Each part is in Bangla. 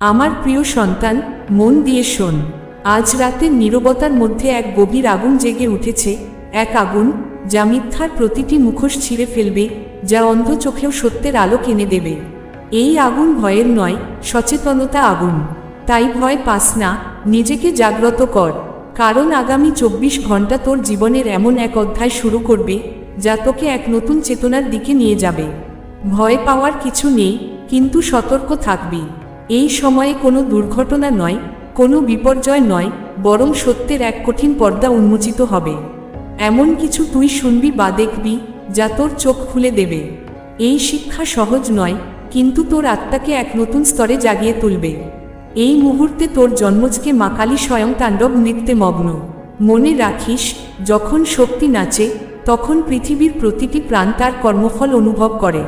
আমার প্রিয় সন্তান, মন দিয়ে শোন। আজ রাতের নীরবতার মধ্যে এক গভীর আগুন জেগে উঠেছে, এক আগুন যা মিথ্যার প্রতিটি মুখোশ ছিঁড়ে ফেলবে, যা অন্ধ চোখেও সত্যের আলো কিনে দেবে। এই আগুন ভয়ের নয়, সচেতনতা আগুন। তাই ভয় পাস না, নিজেকে জাগ্রত কর। কারণ আগামী চব্বিশ ঘণ্টা তোর জীবনের এমন এক অধ্যায় শুরু করবে, যা তোকে এক নতুন চেতনার দিকে নিয়ে যাবে। ভয় পাওয়ার কিছু নেই, কিন্তু সতর্ক থাকবি। এই সময়ে কোনো দুর্ঘটনা নয়, কোনো বিপর্যয় নয়, বরং সত্যের এক কঠিন পর্দা উন্মোচিত হবে। এমন কিছু তুই শুনবি বা দেখবি, যা তোর চোখ খুলে দেবে। এই শিক্ষা সহজ নয়, কিন্তু তোর আত্মাকে এক নতুন স্তরে জাগিয়ে তুলবে। এই মুহূর্তে তোর জন্মজকে মা কালী স্বয়ং তাণ্ডব নৃত্যে মগ্ন। মনে রাখিস, যখন শক্তি নাচে, তখন পৃথিবীর প্রতিটি প্রাণ তার কর্মফল অনুভব করে।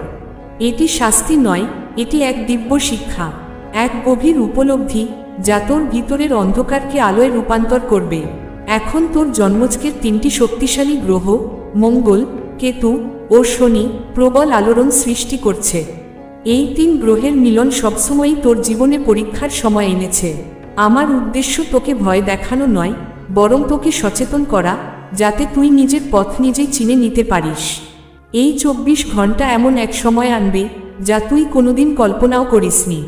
এটি শাস্তি নয়, এটি এক দিব্য শিক্ষা। এক গভীর উপলব্ধি যা তোর ভিতরের অন্ধকারকে আলোয় রূপান্তর করবে। এখন তোর জন্মজকের তিনটি শক্তিশালী গ্রহ, মঙ্গল, কেতু ও শনি, প্রবল আলোড়ন সৃষ্টি করছে। এই তিন গ্রহের মিলন সবসময়ই তোর জীবনে পরীক্ষার সময় এনেছে। আমার উদ্দেশ্য তোকে ভয় দেখানো নয়, বরং তোকে সচেতন করা, যাতে তুই নিজের পথ নিজেই চিনে নিতে পারিস। এই চব্বিশ ঘণ্টা এমন এক সময় আনবে যা তুই কোনোদিন কল্পনাও করিসনি।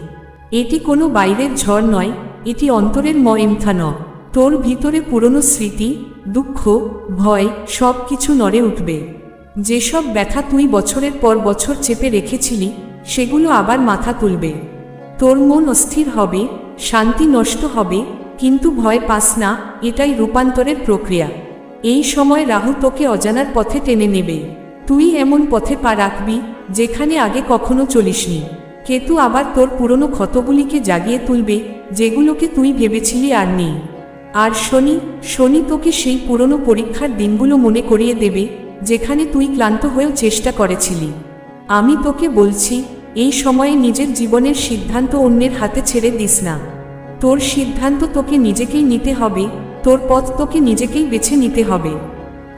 এটি কোনো বাইরের ঝড় নয়, এটি অন্তরের ময়মথান তোর ভিতরে পুরনো স্মৃতি, দুঃখ, ভয় সব কিছু নড়ে উঠবে। যেসব ব্যথা তুই বছরের পর বছর চেপে রেখেছিলি, সেগুলো আবার মাথা তুলবে। তোর মন অস্থির হবে, শান্তি নষ্ট হবে, কিন্তু ভয় পাস না, এটাই রূপান্তরের প্রক্রিয়া। এই সময় রাহু তোকে অজানার পথে টেনে নেবে। তুই এমন পথে পা রাখবি, যেখানে আগে কখনো চলিসনি। কেতু আবার তোর পুরনো ক্ষতগুলিকে জাগিয়ে তুলবে, যেগুলোকে তুই ভেবেছিলি আর নেই। আর শনি শনি তোকে সেই পুরনো পরীক্ষার দিনগুলো মনে করিয়ে দেবে, যেখানে তুই ক্লান্ত হয়েও চেষ্টা করেছিলি। আমি তোকে বলছি, এই সময়ে নিজের জীবনের সিদ্ধান্ত অন্যের হাতে ছেড়ে দিস না। তোর সিদ্ধান্ত তোকে নিজেকেই নিতে হবে, তোর পথ তোকে নিজেকেই বেছে নিতে হবে।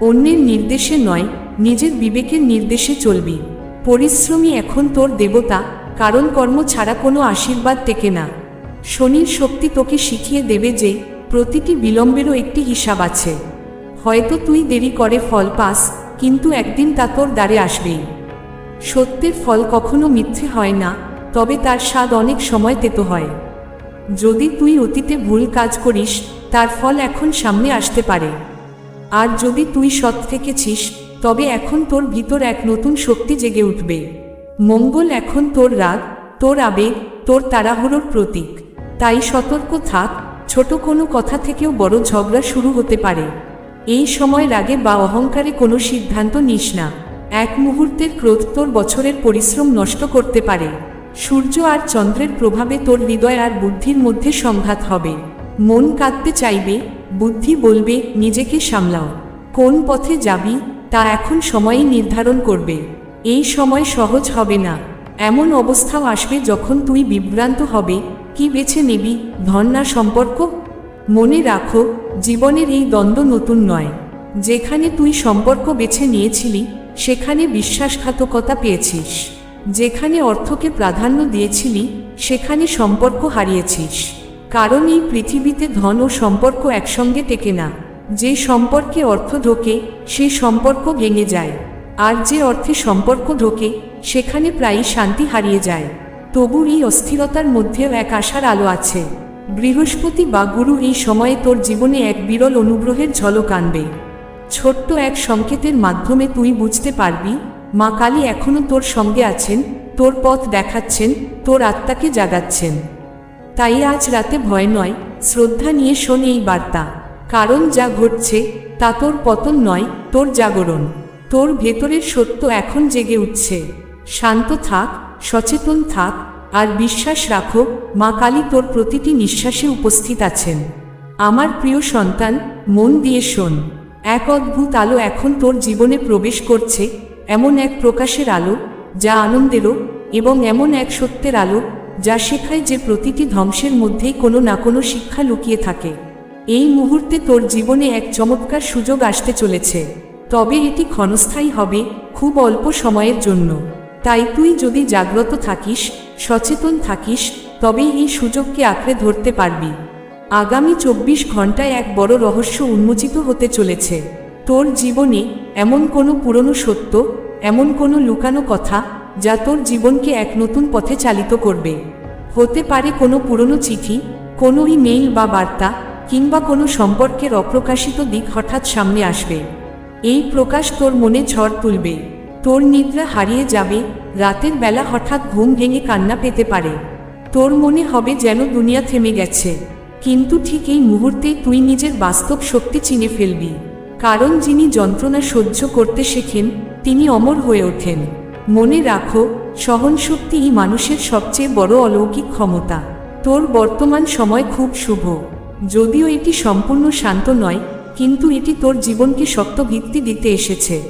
অন্যের নির্দেশে নয়, নিজের বিবেকের নির্দেশে চলবি। পরিশ্রমী এখন তোর দেবতা কারণ কর্ম ছাড়া কোনো আশীর্বাদ টেকে না। শনির শক্তি তোকে শিখিয়ে দেবে যে, প্রতিটি বিলম্বেরও একটি হিসাব আছে। হয়তো তুই দেরি করে ফল পাস, কিন্তু একদিন তা তোর দ্বারে আসবেই। সত্যের ফল কখনো মিথ্যে হয় না, তবে তার স্বাদ অনেক সময় তেতো হয়। যদি তুই অতীতে ভুল কাজ করিস, তার ফল এখন সামনে আসতে পারে। আর যদি তুই সৎ থেকেছিস, তবে এখন তোর ভিতর এক নতুন শক্তি জেগে উঠবে। মঙ্গল এখন তোর রাগ, তোর আবেগ, তোর তাড়াহুড়োর প্রতীক। তাই সতর্ক থাক, ছোট কোনো কথা থেকেও বড় ঝগড়া শুরু হতে পারে। এই সময় রাগে বা অহংকারে কোনো সিদ্ধান্ত নিস না। এক মুহূর্তের ক্রোধ তোর বছরের পরিশ্রম নষ্ট করতে পারে। সূর্য আর চন্দ্রের প্রভাবে তোর হৃদয় আর বুদ্ধির মধ্যে সংঘাত হবে। মন কাঁদতে চাইবে, বুদ্ধি বলবে, নিজেকে সামলাও। কোন পথে যাবি, তা এখন সময়ই নির্ধারণ করবে। এই সময় সহজ হবে না। এমন অবস্থাও আসবে যখন তুই বিভ্রান্ত হবে। কি বেছে নিবি? ধন না সম্পর্ক? মনে রাখো, জীবনের এই দ্বন্দ্ব নতুন নয়। যেখানে তুই সম্পর্ক বেছে নিয়েছিলি, সেখানে বিশ্বাসঘাতকতা পেয়েছিস। যেখানে অর্থকে প্রাধান্য দিয়েছিলি, সেখানে সম্পর্ক হারিয়েছিস। কারণ এই পৃথিবীতে ধন ও সম্পর্ক একসঙ্গে টেকে না। যে সম্পর্কে অর্থ ঢোকে, সে সম্পর্ক ভেঙে যায়। আর যে অর্থে সম্পর্ক ঢোকে, সেখানে প্রায়ই শান্তি হারিয়ে যায়। তবু এই অস্থিরতার মধ্যেও এক আশার আলো আছে। বৃহস্পতি বা গুরু এই সময়ে তোর জীবনে এক বিরল অনুগ্রহের ঝলক আনবে। ছোট্ট এক সংকেতের মাধ্যমে তুই বুঝতে পারবি, মা কালী এখনও তোর সঙ্গে আছেন, তোর পথ দেখাচ্ছেন, তোর আত্মাকে জাগাচ্ছেন। তাই আজ রাতে ভয় নয়, শ্রদ্ধা নিয়ে শোন এই বার্তা। কারণ যা ঘটছে, তা তোর পতন নয়, তোর জাগরণ। তোর ভেতরের সত্য এখন জেগে উঠছে। শান্ত থাক, সচেতন থাক, আর বিশ্বাস রাখো, মা কালী তোর প্রতিটি নিঃশ্বাসে উপস্থিত আছেন। আমার প্রিয় সন্তান, মন দিয়ে শোন। এক অদ্ভুত আলো এখন তোর জীবনে প্রবেশ করছে, এমন এক প্রকাশের আলো, যা আনন্দেরও, এবং এমন এক সত্যের আলো, যা শেখায় যে প্রতিটি ধ্বংসের মধ্যেই কোনো না কোনো শিক্ষা লুকিয়ে থাকে। এই মুহূর্তে তোর জীবনে এক চমৎকার সুযোগ আসতে চলেছে। তবে এটি ক্ষণস্থায়ী হবে খুব অল্প সময়ের জন্য। তাই তুই যদি জাগ্রত থাকিস, সচেতন থাকিস তবেই এই সুযোগকে আঁকড়ে ধরতে পারবি। আগামী চব্বিশ ঘন্টায় এক বড় রহস্য উন্মোচিত হতে চলেছে। তোর জীবনে এমন কোনো পুরনো সত্য, এমন কোনো লুকানো কথা, যা তোর জীবনকে এক নতুন পথে চালিত করবে। হতে পারে কোনো পুরনো চিঠি, কোনো ইমেইল বা বার্তা, কিংবা কোনো সম্পর্কের অপ্রকাশিত দিক হঠাৎ সামনে আসবে। এই প্রকাশ তোর মনে ঝড় তুলবে। তোর নিদ্রা হারিয়ে যাবে, রাতের বেলা হঠাৎ ঘুম ভেঙে কান্না পেতে পারে। তোর মনে হবে যেন দুনিয়া থেমে গেছে। কিন্তু ঠিক এই মুহূর্তে তুই নিজের বাস্তব শক্তি চিনে ফেলবি। কারণ যিনি যন্ত্রণা সহ্য করতে শেখেন, তিনি অমর হয়ে ওঠেন। মনে রাখো, সহনশক্তি সহনশক্তিই মানুষের সবচেয়ে বড় অলৌকিক ক্ষমতা। তোর বর্তমান সময় খুব শুভ। যদিও এটি সম্পূর্ণ শান্ত নয় কিন্তু এটি তোর জীবনকে শক্ত ভিত্তি দিতে এসেছে।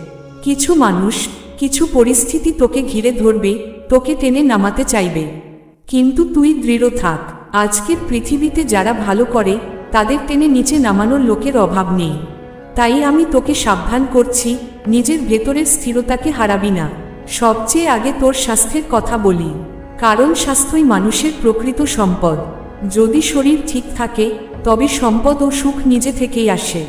কিছু মানুষ, কিছু পরিস্থিতি তোকে ঘিরে ধরবে, তোকে টেনে নামাতে চাইবে। কিন্তু তুই দৃঢ় থাক। আজকের পৃথিবীতে যারা ভালো করে, তাদের টেনে নিচে নামানোর লোকের অভাব নেই। তাই আমি তোকে সাবধান করছি, নিজের ভেতরের স্থিরতাকে হারাবি না। সবচেয়ে আগে তোর স্বাস্থ্যের কথা বলি। কারণ স্বাস্থ্যই মানুষের প্রকৃত সম্পদ। যদি শরীর ঠিক থাকে তবে সম্পদ ও সুখ নিজে থেকেই আসে।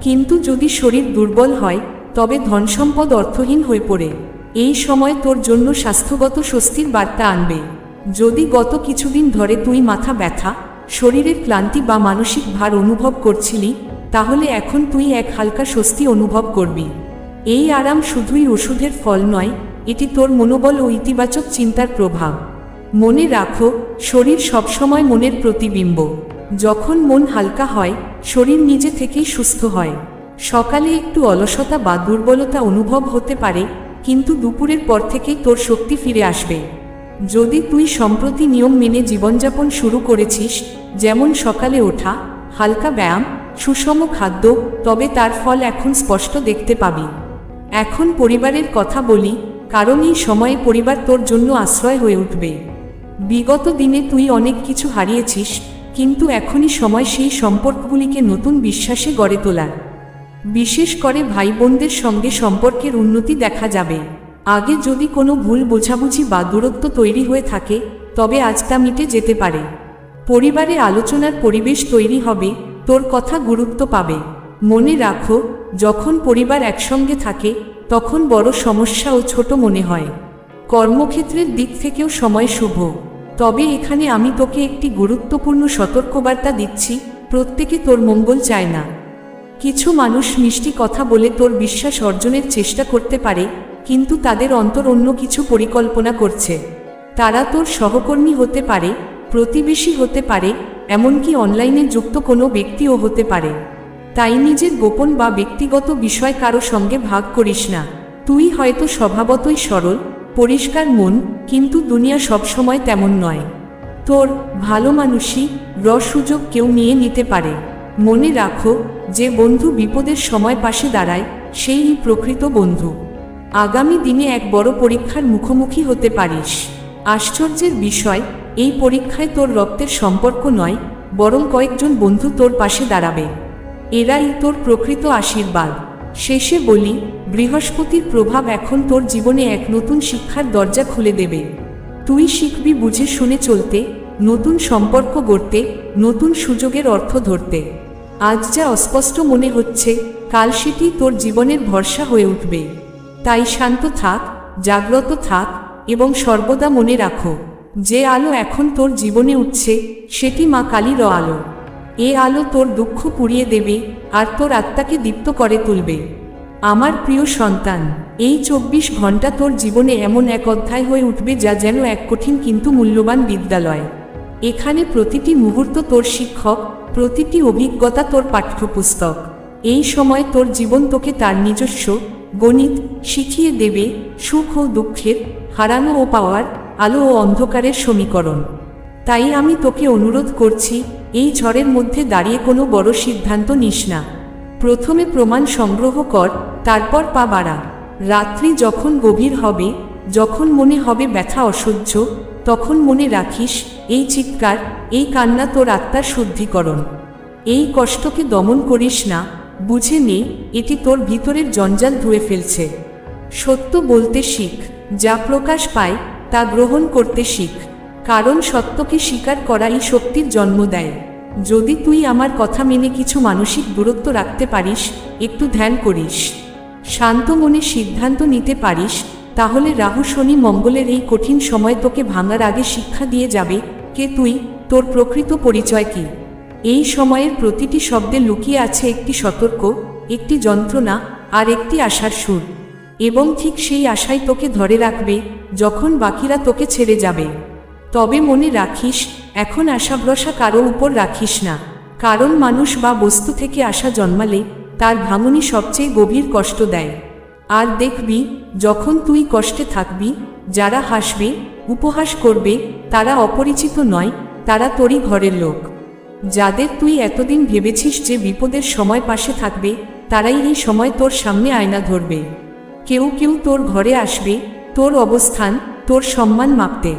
কিন্তু যদি শরীর দুর্বল হয়, তবে ধন সম্পদ অর্থহীন হয়ে পড়ে। এই সময় তোর জন্য স্বাস্থ্যগত স্বস্তির বার্তা আনবে। যদি গত কিছুদিন ধরে তুই মাথা ব্যথা, শরীরের ক্লান্তি বা মানসিক ভার অনুভব করছিলি, তাহলে এখন তুই এক হালকা স্বস্তি অনুভব করবি। এই আরাম শুধুই ওষুধের ফল নয়, এটি তোর মনোবল ও ইতিবাচক চিন্তার প্রভাব। মনে রাখো, শরীর সবসময় মনের প্রতিবিম্ব। যখন মন হালকা হয়, শরীর নিজে থেকেই সুস্থ হয়। সকালে একটু অলসতা বা দুর্বলতা অনুভব হতে পারে, কিন্তু দুপুরের পর থেকেই তোর শক্তি ফিরে আসবে। যদি তুই সম্প্রতি নিয়ম মেনে জীবনযাপন শুরু করেছিস, যেমন সকালে ওঠা, হালকা ব্যায়াম, সুষম খাদ্য, তবে তার ফল এখন স্পষ্ট দেখতে পাবি। এখন পরিবারের কথা বলি, কারণ এই সময়ে পরিবার তোর জন্য আশ্রয় হয়ে উঠবে। বিগত দিনে তুই অনেক কিছু হারিয়েছিস কিন্তু এখনই সময় সেই সম্পর্কগুলিকে নতুন বিশ্বাসে গড়ে তোলার বিশেষ করে ভাই বোনদের সঙ্গে সম্পর্কের উন্নতি দেখা যাবে। আগে যদি কোনো ভুল বোঝাবুঝি বা দূরত্ব তৈরি হয়ে থাকে, তবে আজ তা মিটে যেতে পারে। পরিবারে আলোচনার পরিবেশ তৈরি হবে, তোর কথা গুরুত্ব পাবে। মনে রাখো, যখন পরিবার একসঙ্গে থাকে, তখন বড় সমস্যা ও ছোট মনে হয়। কর্মক্ষেত্রের দিক থেকেও সময় শুভ। তবে এখানে আমি তোকে একটি গুরুত্বপূর্ণ সতর্কবার্তা দিচ্ছি, প্রত্যেকে তোর মঙ্গল চায় না। কিছু মানুষ মিষ্টি কথা বলে তোর বিশ্বাস অর্জনের চেষ্টা করতে পারে, কিন্তু তাদের অন্তর অন্য কিছু পরিকল্পনা করছে। তারা তোর সহকর্মী হতে পারে, প্রতিবেশী হতে পারে, এমনকি অনলাইনে যুক্ত কোনো ব্যক্তিও হতে পারে। তাই নিজের গোপন বা ব্যক্তিগত বিষয় কারও সঙ্গে ভাগ করিস না। তুই হয়তো স্বভাবতই সরল পরিষ্কার মন, কিন্তু দুনিয়া সবসময় তেমন নয়। তোর ভালো মানুষই র সুযোগ কেউ নিয়ে নিতে পারে। মনে রাখো, যে বন্ধু বিপদের সময় পাশে দাঁড়ায়, সেই প্রকৃত বন্ধু। আগামী দিনে এক বড় পরীক্ষার মুখোমুখি হতে পারিস। আশ্চর্যের বিষয়, এই পরীক্ষায় তোর রক্তের সম্পর্ক নয়, বরং কয়েকজন বন্ধু তোর পাশে দাঁড়াবে। এরাই তোর প্রকৃত আশীর্বাদ। শেষে বলি, বৃহস্পতির প্রভাব এখন তোর জীবনে এক নতুন শিক্ষার দরজা খুলে দেবে। তুই শিখবি বুঝে শুনে চলতে, নতুন সম্পর্ক গড়তে, নতুন সুযোগের অর্থ ধরতে। আজ যা অস্পষ্ট মনে হচ্ছে, কাল সেটি তোর জীবনের ভরসা হয়ে উঠবে। তাই শান্ত থাক, জাগ্রত থাক এবং সর্বদা মনে রাখো, যে আলো এখন তোর জীবনে উঠছে, সেটি মা কালীর আলো। এ আলো তোর দুঃখ পুড়িয়ে দেবে আর তোর আত্মাকে দীপ্ত করে তুলবে। আমার প্রিয় সন্তান, এই চব্বিশ ঘণ্টা তোর জীবনে এমন এক অধ্যায় হয়ে উঠবে যা যেন এক কঠিন কিন্তু মূল্যবান বিদ্যালয়। এখানে প্রতিটি মুহূর্ত তোর শিক্ষক, প্রতিটি অভিজ্ঞতা তোর পাঠ্যপুস্তক। এই সময় তোর জীবন তোকে তার নিজস্ব, গণিত শিখিয়ে দেবে সুখ ও দুঃখের, হারানো ও পাওয়ার, আলো ও অন্ধকারের সমীকরণ। তাই আমি তোকে অনুরোধ করছি এই ঝড়ের মধ্যে দাঁড়িয়ে কোনো বড় সিদ্ধান্ত নিস না। প্রথমে প্রমাণ সংগ্রহ কর, তারপর পা বাড়া। রাত্রি যখন গভীর হবে, যখন মনে হবে ব্যথা অসহ্য, তখন মনে রাখিস, এই চিৎকার, এই কান্না তোর আত্মার শুদ্ধিকরণ। এই কষ্টকে দমন করিস না, বুঝে নে, এটি তোর ভিতরের জঞ্জাল ধুয়ে ফেলছে। সত্য বলতে শিখ, যা প্রকাশ পায়, তা গ্রহণ করতে শিখ। কারণ সত্যকে স্বীকার করাই শক্তির জন্ম দেয়। যদি তুই আমার কথা মেনে কিছু মানসিক দূরত্ব রাখতে পারিস, একটু ধ্যান করিস। শান্ত মনে সিদ্ধান্ত নিতে পারিস, তাহলে রাহু শনি মঙ্গলের এই কঠিন সময় তোকে ভাঙার আগে শিক্ষা দিয়ে যাবে কে তুই, তোর প্রকৃত পরিচয় কি। এই সময়ের প্রতিটি শব্দে লুকিয়ে আছে একটি সতর্ক, একটি যন্ত্রণা আর একটি আশার সুর। এবং ঠিক সেই আশাই তোকে ধরে রাখবে যখন বাকিরা তোকে ছেড়ে যাবে। তবে মনে রাখিস, এখন আশা ভরসা কারও উপর রাখিস না। কারণ মানুষ বা বস্তু থেকে আশা জন্মালে তার ভাঙনি সবচেয়ে গভীর কষ্ট দেয়। আর দেখবি, যখন তুই কষ্টে থাকবি, যারা হাসবে, উপহাস করবে, তারা অপরিচিত নয়, তারা তোরই ঘরের লোক। যাদের তুই এতদিন ভেবেছিস যে বিপদের সময় পাশে থাকবে, তারাই এই সময় তোর সামনে আয়না ধরবে। কেউ কেউ তোর ঘরে আসবে, তোর অবস্থান, তোর সম্মান মাপতে।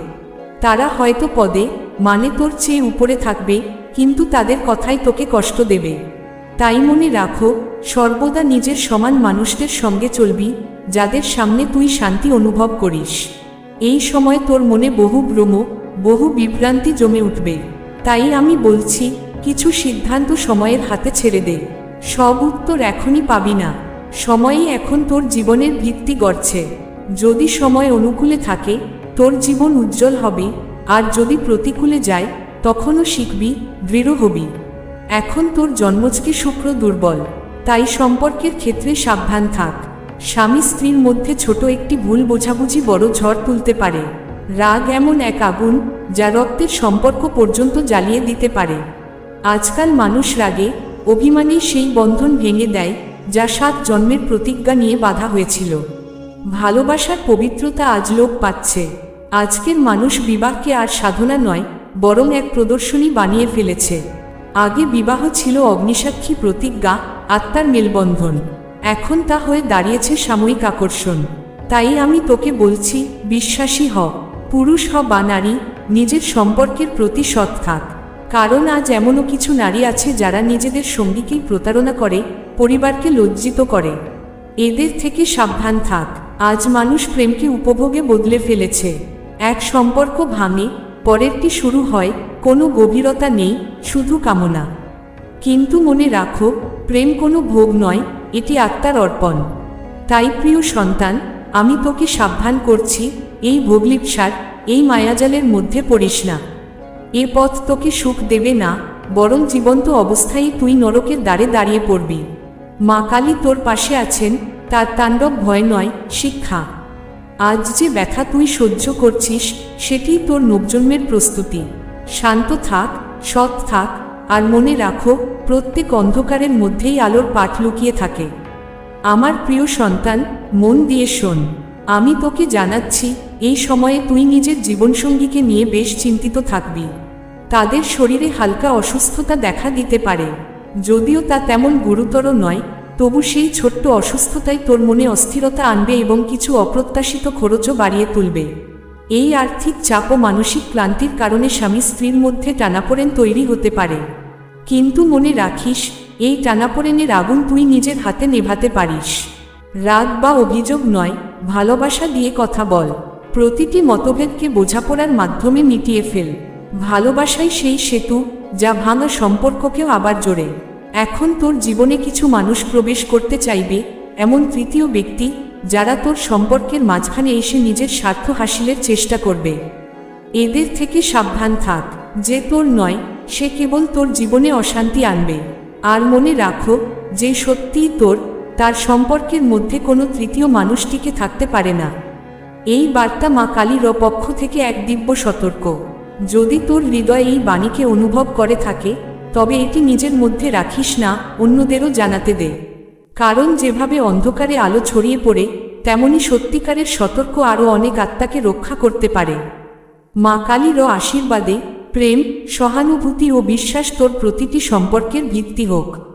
তারা হয়তো পদে মানে তোর চেয়ে উপরে থাকবে, কিন্তু তাদের কথাই তোকে কষ্ট দেবে। তাই মনে রাখো, সর্বদা নিজের সমান মানুষদের সঙ্গে চলবি, যাদের সামনে তুই শান্তি অনুভব করিস। এই সময় তোর মনে বহু ভ্রম, বহু বিভ্রান্তি জমে উঠবে। তাই আমি বলছি, কিছু সিদ্ধান্ত সময়ের হাতে ছেড়ে দে। সব উত্তর এখনই পাবি না। সময়ই এখন তোর জীবনের ভিত্তি গড়ছে। যদি সময় অনুকূলে থাকে তোর জীবন উজ্জ্বল হবে, আর যদি প্রতিকূলে যায়, তখনও শিখবি, দৃঢ় হবি। এখন তোর জন্মজকে শুক্র দুর্বল, তাই সম্পর্কের ক্ষেত্রে সাবধান থাক। স্বামী স্ত্রীর মধ্যে ছোট একটি ভুল বোঝাবুঝি বড় ঝড় তুলতে পারে। রাগ এমন এক আগুন, যা রক্তের সম্পর্ক পর্যন্ত জ্বালিয়ে দিতে পারে। আজকাল মানুষ রাগে, অভিমানে সেই বন্ধন ভেঙে দেয়, যা সাত জন্মের প্রতিজ্ঞা নিয়ে বাধা হয়েছিল। ভালোবাসার পবিত্রতা আজ লোক পাচ্ছে। আজকের মানুষ বিবাহকে আর সাধনা নয়, বরং এক প্রদর্শনী বানিয়ে ফেলেছে। আগে বিবাহ ছিল অগ্নিসাক্ষী প্রতিজ্ঞা, আত্মার মেলবন্ধন। এখন তা হয়ে দাঁড়িয়েছে সাময়িক আকর্ষণ। তাই আমি তোকে বলছি, বিশ্বাসী হ, পুরুষ হ বা নারী, নিজের সম্পর্কের প্রতি সৎ থাক। কারণ আজ এমনও কিছু নারী আছে যারা নিজেদের সঙ্গীকেই প্রতারণা করে, পরিবারকে লজ্জিত করে। এদের থেকে সাবধান থাক। আজ মানুষ প্রেমকে উপভোগে বদলে ফেলেছে। এক সম্পর্ক ভাঙে, পরেরটি শুরু হয়, কোনো গভীরতা নেই, শুধু কামনা। কিন্তু মনে রাখো, প্রেম কোনো ভোগ নয়, এটি আত্মার অর্পণ। তাই প্রিয় সন্তান, আমি তোকে সাবধান করছি, এই ভোগলিপসার, এই মায়াজালের মধ্যে পড়িস না। এ পথ তোকে সুখ দেবে না, বরং জীবন্ত অবস্থায় তুই নরকের দ্বারে দাঁড়িয়ে পড়বি। মা কালী তোর পাশে আছেন, তার তাণ্ডব ভয় নয়, শিক্ষা। আজ যে ব্যথা তুই সহ্য করছিস সেটি তোর নবজন্মের প্রস্তুতি। শান্ত থাক, সৎ থাক, আর মনে রাখো, প্রত্যেক অন্ধকারের মধ্যেই আলোর পাঠ লুকিয়ে থাকে। আমার প্রিয় সন্তান, মন দিয়ে শোন। আমি তোকে জানাচ্ছি, এই সময়ে তুই নিজের জীবনসঙ্গীকে নিয়ে বেশ চিন্তিত থাকবি। তাদের শরীরে হালকা অসুস্থতা দেখা দিতে পারে। যদিও তা তেমন গুরুতর নয় তবু সেই ছোট্ট অসুস্থতাই তোর মনে অস্থিরতা আনবে এবং কিছু অপ্রত্যাশিত খরচও বাড়িয়ে তুলবে। এই আর্থিক চাপ ও মানসিক ক্লান্তির কারণে স্বামী স্ত্রীর মধ্যে টানাপোড়েন তৈরি হতে পারে। কিন্তু মনে রাখিস, এই টানাপোড়েনের আগুন তুই নিজের হাতে নেভাতে পারিস। রাগ বা অভিযোগ নয়, ভালোবাসা দিয়ে কথা বল। প্রতিটি মতভেদকে বোঝাপড়ার মাধ্যমে মিটিয়ে ফেল। ভালোবাসাই সেই সেতু, যা ভাঙা সম্পর্ককেও আবার জোড়ে। এখন তোর জীবনে কিছু মানুষ প্রবেশ করতে চাইবে, এমন তৃতীয় ব্যক্তি যারা তোর সম্পর্কের মাঝখানে এসে নিজের স্বার্থ হাসিলের চেষ্টা করবে। এদের থেকে সাবধান থাক, যে তোর নয়, সে কেবল তোর জীবনে অশান্তি আনবে। আর মনে রাখো, যে সত্যিই তোর, তার সম্পর্কের মধ্যে কোনো তৃতীয় মানুষ টিকে থাকতে পারে না। এই বার্তা মা কালীর পক্ষ থেকে এক দিব্য সতর্ক। যদি তোর হৃদয় এই বাণীকে অনুভব করে থাকে তবে এটি নিজের মধ্যে রাখিস না, অন্যদেরও জানাতে দে। কারণ যেভাবে অন্ধকারে আলো ছড়িয়ে পড়ে, তেমনি সত্যিকারের সতর্ক আরও অনেক আত্মাকে রক্ষা করতে পারে। মা কালীরও আশীর্বাদে, প্রেম, সহানুভূতি ও বিশ্বাস তোর প্রতিটি সম্পর্কের ভিত্তি হোক।